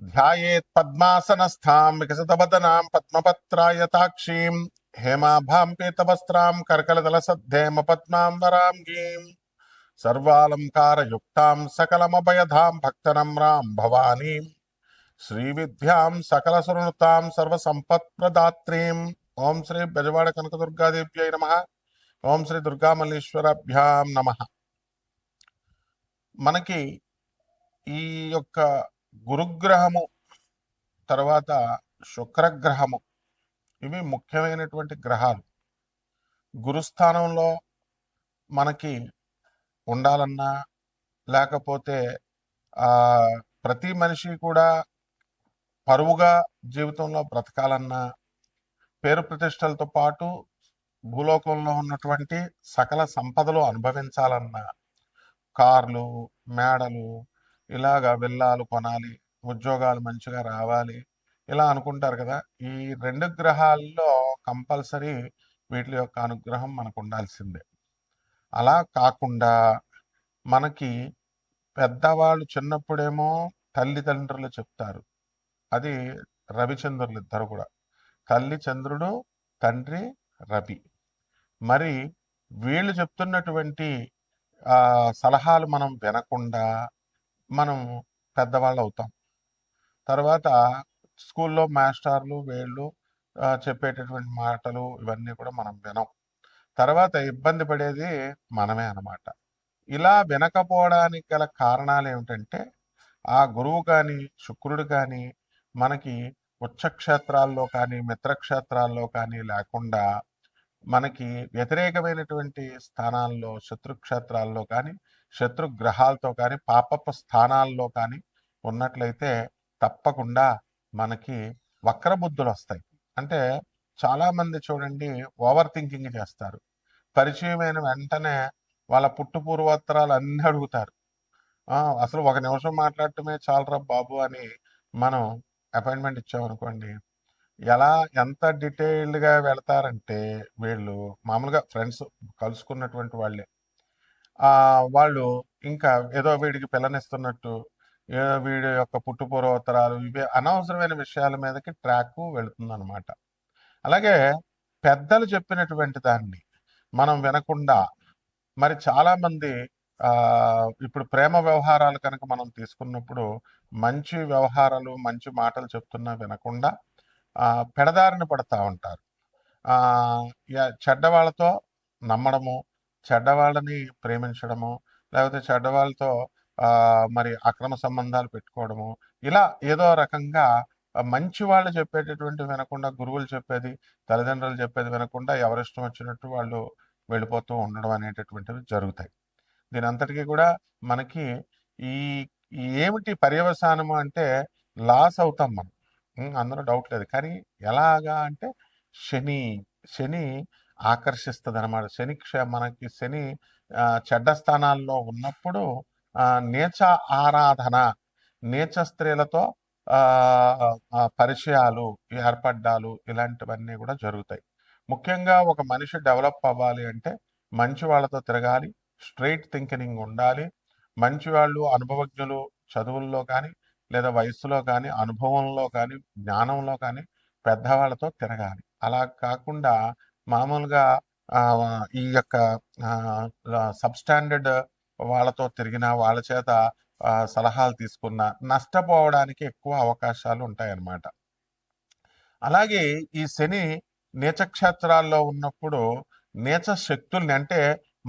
ధ్యాయేత్ పద్మాసనస్థాం వికసితవదనాం పద్మపత్రాయతాక్షీం హేమాభాం పీతవస్త్రాం కర్కలదలసద్ధేమ పద్మాం వరాంగీం సర్వాలంకారయుక్తాం సకలమభయధాం భక్తనమ్రాం భవానీం శ్రీవిద్యాం సకలసునుతాం సర్వసంపత్ప్రదాత్రీం ఓం శ్రీ బెజవాడ కనకదుర్గాదేవ్యై నమ ఓం శ్రీ దుర్గామల్లేశ్వరభ్యాం నమ మనకి ఈ యొక్క గురుగ్రహము తర్వాత శుక్రగ్రహము. ఇవి ముఖ్యమైనటువంటి గ్రహాలు. గురుస్థానంలో మనకి ఉండాలన్నా లేకపోతే ప్రతి మనిషి కూడా పరువుగా జీవితంలో బ్రతకాలన్నా పేరు ప్రతిష్టలతో పాటు భూలోకంలో ఉన్నటువంటి సకల సంపదలు అనుభవించాలన్నా కార్లు మేడలు ఇలాగా విల్లాలు కొనాలి ఉద్యోగాలు మంచిగా రావాలి ఇలా అనుకుంటారు కదా. ఈ రెండు గ్రహాల్లో కంపల్సరీ వీటి యొక్క అనుగ్రహం మనకు ఉండాల్సిందే. అలా కాకుండా మనకి పెద్దవాళ్ళు చిన్నప్పుడేమో తల్లిదండ్రులు చెప్తారు. అది రవిచంద్రులు ఇద్దరు కూడా. తల్లి చంద్రుడు తండ్రి రవి. మరి వీళ్ళు చెప్తున్నటువంటి సలహాలు మనం వినకుండా మనం పెద్దవాళ్ళు అవుతాం తర్వాత స్కూల్లో మాస్టర్లు వీళ్ళు చెప్పేటటువంటి మాటలు ఇవన్నీ కూడా మనం వినం. తర్వాత ఇబ్బంది పడేది మనమే అన్నమాట. ఇలా వినకపోవడానికి గల కారణాలు ఏమిటంటే ఆ గురువు కానీ శుక్రుడు కానీ మనకి ఉచ్చక్షేత్రాల్లో కానీ మిత్రక్షేత్రాల్లో కానీ లేకుండా మనకి వ్యతిరేకమైనటువంటి స్థానాల్లో శత్రుక్షేత్రాల్లో కానీ శత్రుగ్రహాలతో కానీ పాపపు స్థానాల్లో కానీ ఉన్నట్లయితే తప్పకుండా మనకి వక్రబుద్ధులు వస్తాయి. అంటే చాలామంది చూడండి ఓవర్ థింకింగ్ చేస్తారు. పరిచయమైన వెంటనే వాళ్ళ పుట్టు పూర్వోత్తరాలు అన్నీ అడుగుతారు. అసలు ఒక నిమిషం మాట్లాడటమే చాలరా బాబు అని మనం అపాయింట్మెంట్ ఇచ్చామనుకోండి. ఎలా ఎంత డీటెయిల్డ్గా వెళ్తారంటే వీళ్ళు మామూలుగా ఫ్రెండ్స్ కలుసుకున్నటువంటి వాళ్ళే. వాళ్ళు ఇంకా ఏదో వీడికి పిల్లనిస్తున్నట్టు ఏదో వీడి యొక్క పుట్టుపూర్వోత్తరాలు ఇవి అనవసరమైన విషయాల మీదకి ట్రాక్ వెళుతుందన్నమాట. అలాగే పెద్దలు చెప్పినటువంటి దాన్ని మనం వినకుండా మరి చాలామంది ఇప్పుడు ప్రేమ వ్యవహారాలు కనుక మనం తీసుకున్నప్పుడు మంచి వ్యవహారాలు మంచి మాటలు చెప్తున్నా వినకుండా పెడదారిని పెడదారిన పడతా ఉంటారు. చెడ్డ వాళ్ళతో చెడ్డవాళ్ళతో నమ్మడము చెడ్డవాళ్ళని ప్రేమించడము లేకపోతే చెడ్డవాళ్ళతో మరి అక్రమ సంబంధాలు పెట్టుకోవడము ఇలా ఏదో రకంగా మంచి వాళ్ళు చెప్పేటటువంటి వినకుండా గురువులు చెప్పేది తల్లిదండ్రులు చెప్పేది వినకుండా ఎవరిష్టం వచ్చినట్టు వాళ్ళు వెళ్ళిపోతూ ఉండడం అనేటటువంటివి జరుగుతాయి. దీని అంతటికీ కూడా మనకి ఈ ఏమిటి పర్యవసానము అంటే లాస్ అవుతాం మనం. అందరూ అందులో డౌట్ లేదు. కానీ ఎలాగా అంటే శని శని ఆకర్షిస్తుంది అనమాట శని క్ష- మనకి శని చెడ్డ స్థానాల్లో ఉన్నప్పుడు నేచ ఆరాధన నేచ స్త్రీలతో పరిచయాలు ఏర్పడ్డాలు ఇలాంటివన్నీ కూడా జరుగుతాయి. ముఖ్యంగా ఒక మనిషి డెవలప్ అవ్వాలి అంటే మంచి వాళ్ళతో తిరగాలి స్ట్రైట్ థింకింగ్ ఉండాలి. మంచి వాళ్ళు అనుభవజ్ఞులు చదువుల్లో కానీ లేదా వయసులో కానీ అనుభవంలో కానీ జ్ఞానంలో కానీ పెద్దవాళ్ళతో తిరగాలి. అలా కాకుండా మామూలుగా ఈ యొక్క సబ్స్టాండర్డ్ వాళ్ళతో తిరిగిన వాళ్ళ చేత సలహాలు తీసుకున్న నష్టపోవడానికి ఎక్కువ అవకాశాలు ఉంటాయన్నమాట. అలాగే ఈ శని నీచక్షేత్రాల్లో ఉన్నప్పుడు నీచ శక్తుల్ని అంటే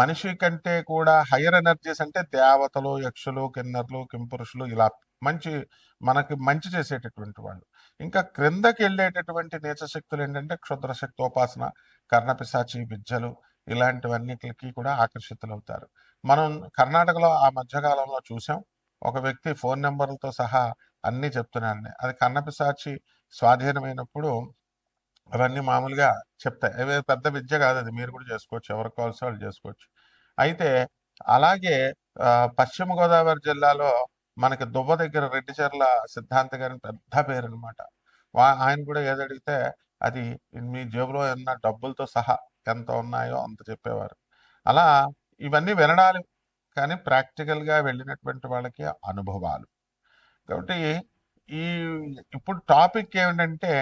మనిషి కంటే కూడా హయ్యర్ ఎనర్జీస్ అంటే దేవతలు యక్షులు కిన్నర్లు కింపురుషులు ఇలా మంచి మనకి మంచి చేసేటటువంటి వాళ్ళు. ఇంకా క్రిందకి వెళ్ళేటటువంటి నీచ శక్తులు ఏంటంటే క్షుద్ర శక్తోపాసన కర్ణపిశాచి విద్యలు ఇలాంటివన్నిటికి కూడా ఆకర్షితులవుతారు. మనం కర్ణాటకలో ఆ మధ్యకాలంలో చూసాం. ఒక వ్యక్తి ఫోన్ నెంబర్లతో సహా అన్ని చెప్తున్నాను అది కర్ణపిశాచి స్వాధీనమైనప్పుడు అవన్నీ మామూలుగా చెప్తాయి. అవి పెద్ద విద్య కాదు అది. మీరు కూడా చేసుకోవచ్చు. ఎవరికి కావాల్సి వాళ్ళు చేసుకోవచ్చు. అయితే అలాగే పశ్చిమ గోదావరి జిల్లాలో మనకి దువ్వ దగ్గర రెడ్డిచెర్ల సిద్ధాంత గారి పెద్ద పేరు అనమాట ఆయన కూడా ఏదడిగితే అది మీ జేబులో ఉన్న డబ్బులతో సహా ఎంత ఉన్నాయో అంత చెప్పేవారు. అలా ఇవన్నీ వినడాలి కానీ ప్రాక్టికల్గా వెళ్ళినటువంటి వాళ్ళకి అనుభవాలు. కాబట్టి ఈ ఇప్పుడు టాపిక్ ఏమిటంటే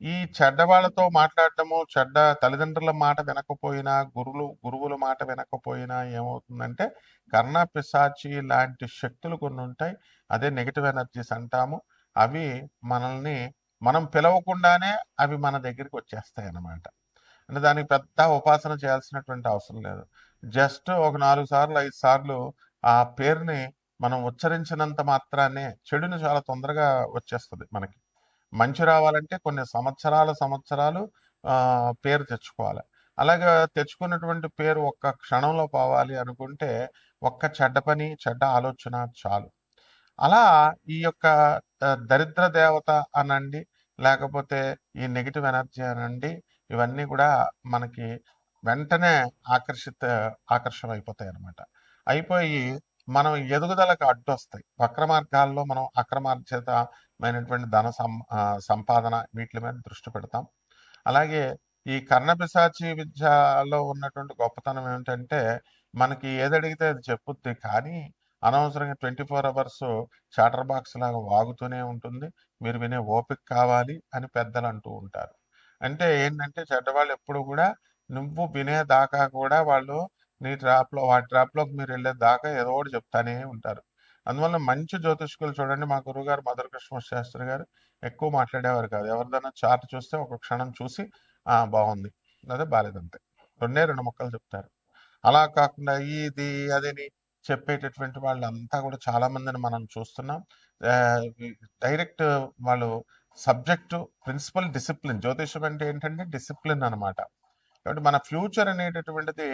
ఈ చెడ్డ వాళ్ళతో మాట్లాడటము చెడ్డ తల్లిదండ్రుల మాట వినకపోయినా గురువులు గురువుల మాట వినకపోయినా ఏమవుతుందంటే కర్ణ పిశాచి లాంటి శక్తులు కొన్ని ఉంటాయి. అదే నెగిటివ్ ఎనర్జీస్ అంటాము. అవి మనల్ని మనం పిలవకుండానే అవి మన దగ్గరికి వచ్చేస్తాయి అన్నమాట అంటే దానికి పెద్ద ఉపాసన చేయాల్సినటువంటి అవసరం లేదు. జస్ట్ ఒక నాలుగు సార్లు ఐదు సార్లు ఆ పేరుని మనం ఉచ్చరించినంత మాత్రానే చెడుని చాలా తొందరగా వచ్చేస్తుంది మనకి. మంచి రావాలంటే కొన్ని సంవత్సరాల సంవత్సరాలు పేరు తెచ్చుకోవాలి. అలాగే తెచ్చుకున్నటువంటి పేరు ఒక్క క్షణంలో పోవాలి అనుకుంటే ఒక్క చెడ్డ పని చెడ్డ ఆలోచన చాలు. అలా ఈ యొక్క దరిద్ర దేవత అనండి లేకపోతే ఈ నెగిటివ్ ఎనర్జీ అనండి ఇవన్నీ కూడా మనకి వెంటనే ఆకర్షిత ఆకర్షణ అయిపోతాయి అన్నమాట అయిపోయి మనం ఎదుగుదలకు అడ్డొస్తాయి. వక్ర మార్గాల్లో మనం అక్రమార్జితమైనటువంటి ధన సం సంపాదన వీటి మీద దృష్టి పెడతాం. అలాగే ఈ కర్ణపిశాచి విద్యలో ఉన్నటువంటి గొప్పతనం ఏమిటంటే మనకి ఏది అడిగితే అది చెప్పుద్ది. కానీ అనవసరంగా twenty four hours chatter box లాగా వాగుతూనే ఉంటుంది. మీరు వినే ఓపిక కావాలి అని పెద్దలు అంటూ ఉంటారు. అంటే ఏంటంటే చెడ్డవాళ్ళు ఎప్పుడు కూడా నువ్వు వినేదాకా కూడా వాళ్ళు నీ ట్రాప్లో వాటి ట్రాప్లోకి మీరు వెళ్ళే దాకా ఏదో ఒకటి చెప్తానే ఉంటారు. అందువల్ల మంచి జ్యోతిష్కులు చూడండి. మా గురుగారు మధుర కృష్ణ శాస్త్రి గారు ఎక్కువ మాట్లాడేవారు కాదు. ఎవరిదైనా చార్ట్ చూస్తే ఒక క్షణం చూసి ఆ బాగుంది. అదే బాలేదంతే. రెండే రెండు మొక్కలు చెప్తారు. అలా కాకుండా ఇది అదని చెప్పేటటువంటి వాళ్ళంతా కూడా చాలా మందిని మనం చూస్తున్నాం. డైరెక్ట్ వాళ్ళు సబ్జెక్టు ప్రిన్సిపల్ డిసిప్లిన్. జ్యోతిషం అంటే ఏంటంటే డిసిప్లిన్ అన్నమాట. కాబట్టి మన ఫ్యూచర్ అనేటటువంటిది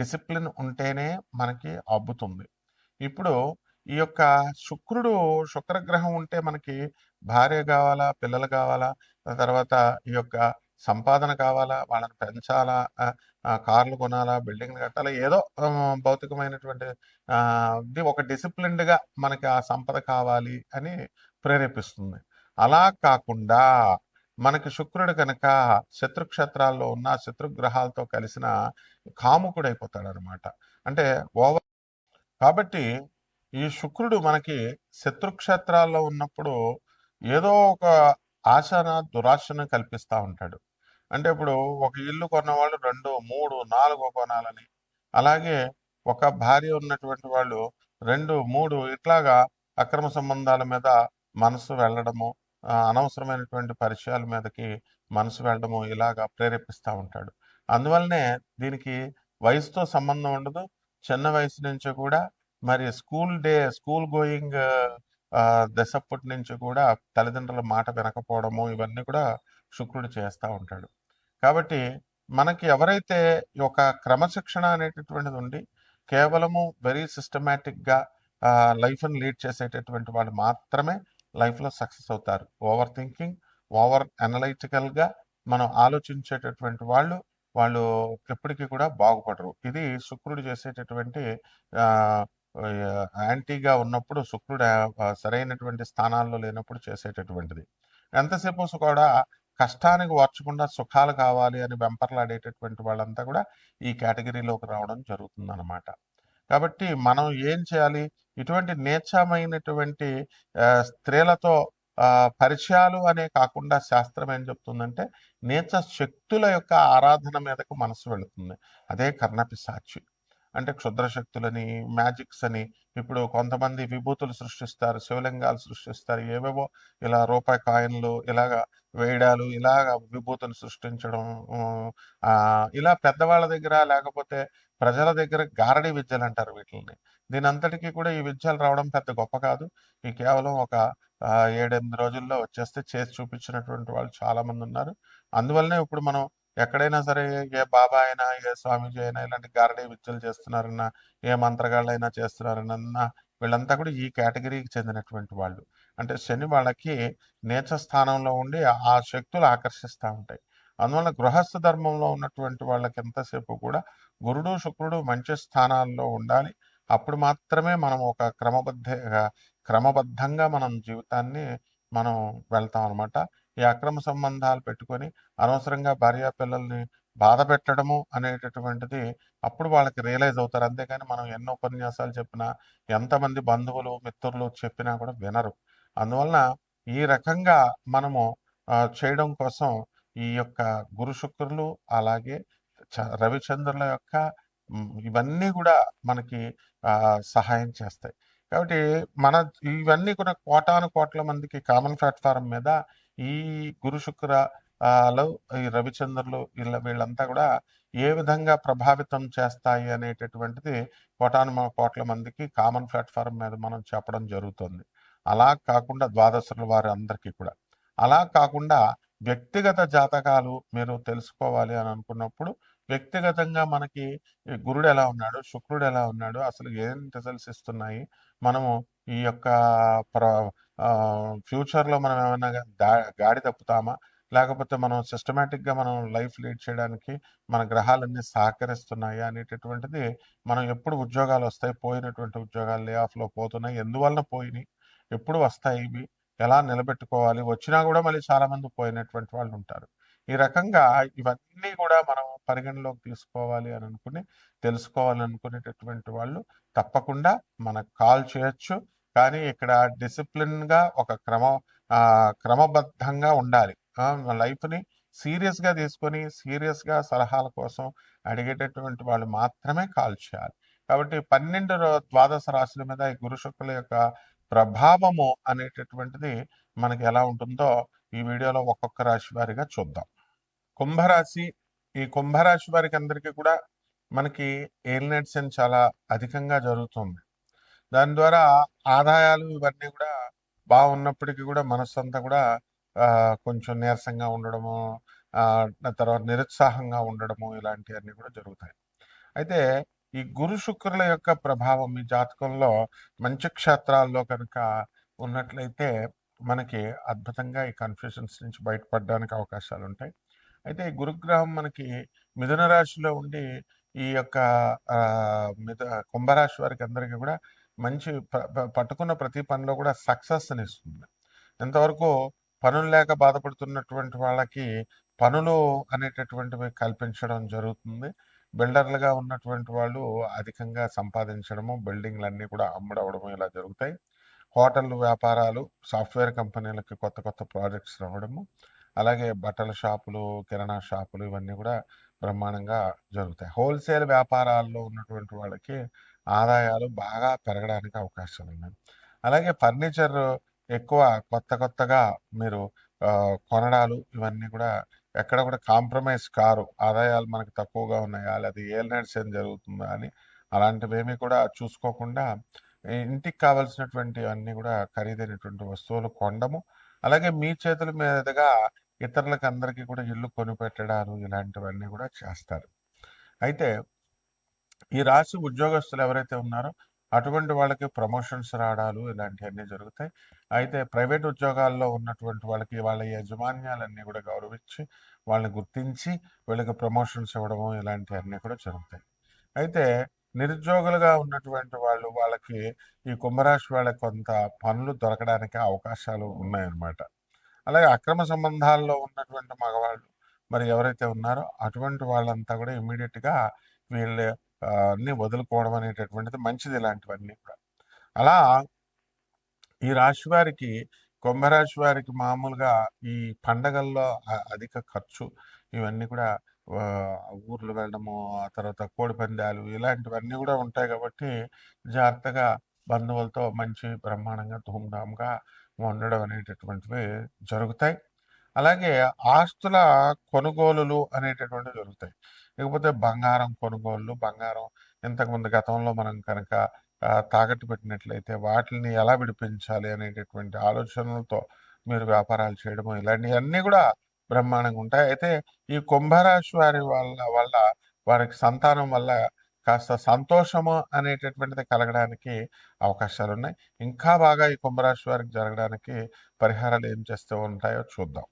డిసిప్లిన్ ఉంటేనే మనకి అబ్బుతుంది. ఇప్పుడు ఈ యొక్క శుక్రుడు శుక్రగ్రహం ఉంటే మనకి భార్య కావాలా పిల్లలు కావాలా తర్వాత ఈ యొక్క సంపాదన కావాలా వాళ్ళని పెంచాలా కార్లు కొనాలా బిల్డింగ్లు కట్టాలా ఏదో భౌతికమైనటువంటి ఇది ఒక డిసిప్లిన్డ్గా మనకి ఆ సంపద కావాలి అని ప్రేరేపిస్తుంది. అలా కాకుండా మనకి శుక్రుడు కనుక శత్రుక్షేత్రాల్లో ఉన్న శత్రుగ్రహాలతో కలిసిన కాముకుడైపోతాడు అనమాట అంటే ఓవర్ కాబట్టి ఈ శుక్రుడు మనకి శత్రుక్షేత్రాల్లో ఉన్నప్పుడు ఏదో ఒక ఆశన దురాశను కల్పిస్తూ ఉంటాడు. అంటే ఇప్పుడు ఒక ఇల్లు కొన్నవాళ్ళు రెండు మూడు నాలుగు కొనాలని. అలాగే ఒక భార్య ఉన్నటువంటి వాళ్ళు రెండు మూడు ఇట్లాగా అక్రమ సంబంధాల మీద మనసు వెళ్ళడము అనవసరమైనటువంటి పరిచయాల మీదకి మనసు వెళ్ళడము ఇలాగా ప్రేరేపిస్తూ ఉంటాడు. అందువల్లనే దీనికి వయసుతో సంబంధం ఉండదు. చిన్న వయసు నుంచి కూడా మరి స్కూల్ డే స్కూల్ గోయింగ్ దశప్పటి నుంచి కూడా తల్లిదండ్రుల మాట వినకపోవడము ఇవన్నీ కూడా శుక్రుడు చేస్తూ ఉంటాడు. కాబట్టి మనకి ఎవరైతే ఈ ఒక క్రమశిక్షణ అనేటటువంటిది ఉండి కేవలము వెరీ సిస్టమేటిక్గా లైఫ్ని లీడ్ చేసేటటువంటి వాళ్ళు మాత్రమే లైఫ్లో సక్సెస్ అవుతారు. ఓవర్ థింకింగ్ ఓవర్ అనలైటికల్గా మనం ఆలోచించేటటువంటి వాళ్ళు వాళ్ళు ఎప్పటికీ కూడా బాగుపడరు. ఇది శుక్రుడు చేసేటటువంటి యాంటీగా ఉన్నప్పుడు శుక్రుడు సరైనటువంటి స్థానాల్లో లేనప్పుడు చేసేటటువంటిది. ఎంతసేపు కూడా కష్టానికి ఓర్చకుండా సుఖాలు కావాలి అని వెంపర్లాడేటటువంటి వాళ్ళంతా కూడా ఈ కేటగిరీలోకి రావడం జరుగుతుంది అన్నమాట కాబట్టి మనం ఏం చేయాలి? ఇటువంటి నేచమైనటువంటి స్త్రీలతో పరిచయాలు అనే కాకుండా శాస్త్రం ఏం చెప్తుందంటే నేచ శక్తుల యొక్క ఆరాధన మీదకు మనసు వెళుతుంది. అదే కర్ణపిశాచి. అంటే క్షుద్ర శక్తులని మ్యాజిక్స్ అని ఇప్పుడు కొంతమంది విభూతులు సృష్టిస్తారు శివలింగాలు సృష్టిస్తారు ఏవేవో ఇలా రూపాయి కాయిన్లు ఇలాగా వేయడాలు ఇలాగ విభూతులు సృష్టించడం ఇలా పెద్దవాళ్ళ దగ్గర లేకపోతే ప్రజల దగ్గర గారడీ విద్యలు అంటారు వీటిని దీని అంతటికీ కూడా ఈ విద్యలు రావడం పెద్ద గొప్ప కాదు. ఈ కేవలం ఒక ఏడెనిమిది రోజుల్లో వచ్చేస్తే చేసి చూపించినటువంటి వాళ్ళు చాలా మంది ఉన్నారు. అందువల్లనే ఇప్పుడు మనం ఎక్కడైనా సరే ఏ బాబా అయినా ఏ స్వామీజీ అయినా ఇలాంటి గారడీ విద్యలు చేస్తున్నారన్నా ఏ మంత్రగాళ్ళైనా చేస్తున్నారన్నా వీళ్ళంతా కూడా ఈ కేటగిరీకి చెందినటువంటి వాళ్ళు. అంటే శని వాళ్ళకి నేచ స్థానంలో ఉండి ఆ శక్తులు ఆకర్షిస్తూ ఉంటాయి. అందువల్ల గృహస్థ ధర్మంలో ఉన్నటువంటి వాళ్ళకి ఎంతసేపు కూడా గురుడు శుక్రుడు మంచి స్థానాల్లో ఉండాలి. అప్పుడు మాత్రమే మనం ఒక క్రమబద్ధ క్రమబద్ధంగా మనం జీవితాన్ని మనం వెళ్తాం అనమాట ఈ అక్రమ సంబంధాలు పెట్టుకొని అనవసరంగా భార్య పిల్లల్ని బాధ పెట్టడము అనేటటువంటిది అప్పుడు వాళ్ళకి రియలైజ్ అవుతారు. అంతేగాని మనం ఎన్నో ఉపన్యాసాలు చెప్పినా ఎంతమంది బంధువులు మిత్రులు చెప్పినా కూడా వినరు. అందువలన ఈ రకంగా మనము చేయడం కోసం ఈ యొక్క గురు శుక్రులు అలాగే చ- రవిచంద్రుల యొక్క ఇవన్నీ కూడా మనకి సహాయం చేస్తాయి. కాబట్టి మన ఇవన్నీ కూడా కోటాను కోట్ల మందికి కామన్ ప్లాట్ఫారం మీద ఈ గురు శుక్ర ఈ రవిచంద్రులు వీళ్ళ వీళ్ళంతా కూడా ఏ విధంగా ప్రభావితం చేస్తాయి అనేటటువంటిది కోటాను కోట్ల మందికి కామన్ ప్లాట్ఫారం మీద మనం చెప్పడం జరుగుతుంది. అలా కాకుండా ద్వాదశుల వారి అందరికీ కూడా. అలా కాకుండా వ్యక్తిగత జాతకాలు మీరు తెలుసుకోవాలి అని అనుకున్నప్పుడు వ్యక్తిగతంగా మనకి గురుడు ఎలా ఉన్నాడు శుక్రుడు ఎలా ఉన్నాడు అసలు ఏం రిజల్ట్స్ ఇస్తున్నాయి మనము ఈ యొక్క ప్ర ఫ్యూచర్లో మనం ఏమైనా దా- గాడి తప్పుతామా? లేకపోతే మనం సిస్టమేటిక్గా మనం లైఫ్ లీడ్ చేయడానికి మన గ్రహాలన్నీ సహకరిస్తున్నాయి అనేటటువంటిది మనం ఎప్పుడు ఉద్యోగాలు వస్తాయి పోయినటువంటి ఉద్యోగాలు లే ఆఫ్లో పోతున్నాయి ఎందువలన పోయినాయి ఎప్పుడు వస్తాయి ఇవి ఎలా నిలబెట్టుకోవాలి వచ్చినా కూడా మళ్ళీ చాలామంది పోయినటువంటి వాళ్ళు ఉంటారు. ఈ రకంగా ఇవన్నీ కూడా మనం పరిగణలోకి తీసుకోవాలి అని అనుకుని తెలుసుకోవాలనుకునేటటువంటి వాళ్ళు తప్పకుండా మనకు కాల్ చేయొచ్చు. కానీ ఇక్కడ డిసిప్లిన్గా ఒక క్రమ క్రమబద్ధంగా ఉండాలి. లైఫ్ని సీరియస్గా తీసుకొని సీరియస్గా సలహాల కోసం అడిగేటటువంటి వాళ్ళు మాత్రమే కాల్ చేయాలి. కాబట్టి పన్నెండు ద్వాదశ రాశుల మీద ఈ గురు శుక్రుల యొక్క ప్రభావము అనేటటువంటిది మనకి ఎలా ఉంటుందో ఈ వీడియోలో ఒక్కొక్క రాశి వారిగా చూద్దాం. కుంభరాశి ఈ కుంభరాశి వారికి అందరికీ కూడా మనకి ఏలినట్స్ అని చాలా అధికంగా జరుగుతుంది. దాని ద్వారా ఆదాయాలు ఇవన్నీ కూడా బాగున్నప్పటికీ కూడా మనస్సంతా కూడా కొంచెం నీరసంగా ఉండడము తర్వాత నిరుత్సాహంగా ఉండడము ఇలాంటివన్నీ కూడా జరుగుతాయి. అయితే ఈ గురు శుక్రుల యొక్క ప్రభావం ఈ జాతకంలో మంచి క్షేత్రాల్లో కనుక ఉన్నట్లయితే మనకి అద్భుతంగా ఈ కన్ఫ్యూషన్స్ నుంచి బయటపడడానికి అవకాశాలు ఉంటాయి. అయితే ఈ గురుగ్రహం మనకి మిథున రాశిలో ఉండి ఈ యొక్క మిథ కుంభరాశి వారికి అందరికీ కూడా మంచి ప- పట్టుకున్న ప్రతి పనిలో కూడా సక్సెస్ని ఇస్తుంది. ఇంతవరకు పనులు లేక బాధపడుతున్నటువంటి వాళ్ళకి పనులు అనేటటువంటివి కల్పించడం జరుగుతుంది. బిల్డర్లుగా ఉన్నటువంటి వాళ్ళు అధికంగా సంపాదించడము బిల్డింగ్లు అన్నీ కూడా అమ్ముడవడము ఇలా జరుగుతాయి. హోటల్ వ్యాపారాలు సాఫ్ట్వేర్ కంపెనీలకి కొత్త కొత్త ప్రాజెక్ట్స్ రావడము అలాగే బట్టల షాపులు కిరాణా షాపులు ఇవన్నీ కూడా బ్రహ్మాండంగా జరుగుతాయి. హోల్సేల్ వ్యాపారాల్లో ఉన్నటువంటి వాళ్ళకి ఆదాయాలు బాగా పెరగడానికి అవకాశాలు ఉన్నాయి అలాగే ఫర్నిచర్ ఎక్కువ కొత్త కొత్తగా మీరు కొనడాలు ఇవన్నీ కూడా ఎక్కడ కూడా కాంప్రమైజ్ కారు. ఆదాయాలు మనకు తక్కువగా ఉన్నాయా? లేదా ఏలినట్స్ ఏం జరుగుతుందా అని అలాంటివేమీ కూడా చూసుకోకుండా ఇంటికి కావాల్సినటువంటి అన్నీ కూడా ఖరీదైనటువంటి వస్తువులు కొండము అలాగే మీ చేతుల మీదుగా ఇతరులకు అందరికీ కూడా ఇల్లు కొనిపెట్టడాలు ఇలాంటివన్నీ కూడా చేస్తారు. అయితే ఈ రాశి ఉద్యోగస్తులు ఎవరైతే ఉన్నారో అటువంటి వాళ్ళకి ప్రమోషన్స్ రావడాలు ఇలాంటివన్నీ జరుగుతాయి. అయితే ప్రైవేట్ ఉద్యోగాల్లో ఉన్నటువంటి వాళ్ళకి వాళ్ళ యజమాన్యాలన్నీ కూడా గౌరవించి వాళ్ళని గుర్తించి వీళ్ళకి ప్రమోషన్స్ ఇవ్వడము ఇలాంటివన్నీ కూడా జరుగుతాయి. అయితే నిరుద్యోగులుగా ఉన్నటువంటి వాళ్ళు వాళ్ళకి ఈ కుంభరాశి వాళ్ళకి కొంత పనులు దొరకడానికి అవకాశాలు ఉన్నాయన్నమాట. అలాగే అక్రమ సంబంధాల్లో ఉన్నటువంటి మగవాళ్ళు మరి ఎవరైతే ఉన్నారో అటువంటి వాళ్ళంతా కూడా ఇమీడియట్గా వీళ్ళు వీళ్ళ అన్ని వదులుకోవడం అనేటటువంటిది మంచిది ఇలాంటివన్నీ కూడా. అలా ఈ రాశి వారికి కుంభరాశి వారికి మామూలుగా ఈ పండగల్లో అధిక ఖర్చు ఇవన్నీ కూడా ఊర్లు వెళ్ళడము ఆ తర్వాత కోడి పందాలు ఇలాంటివన్నీ కూడా ఉంటాయి కాబట్టి జాగ్రత్తగా బంధువులతో మంచి బ్రహ్మాండంగా ధూమ్ధామ్గా ఉండడం అనేటటువంటివి జరుగుతాయి. అలాగే ఆస్తుల కొనుగోలులు అనేటటువంటివి జరుగుతాయి. లేకపోతే బంగారం కొనుగోళ్ళు బంగారం ఇంతకుముందు గతంలో మనం కనుక తాకట్టు పెట్టినట్లయితే వాటిని ఎలా విడిపించాలి అనేటటువంటి ఆలోచనలతో మీరు వ్యాపారాలు చేయడము ఇలాంటివన్నీ కూడా బ్రహ్మాండంగా ఉంటాయి. అయితే ఈ కుంభరాశి వారి వల్ల వల్ల వారికి సంతానం వల్ల కాస్త సంతోషము అనేటటువంటిది కలగడానికి అవకాశాలు ఉన్నాయి ఇంకా బాగా ఈ కుంభరాశి వారికి జరగడానికి పరిహారాలు ఏం చేస్తూ ఉంటాయో చూద్దాం.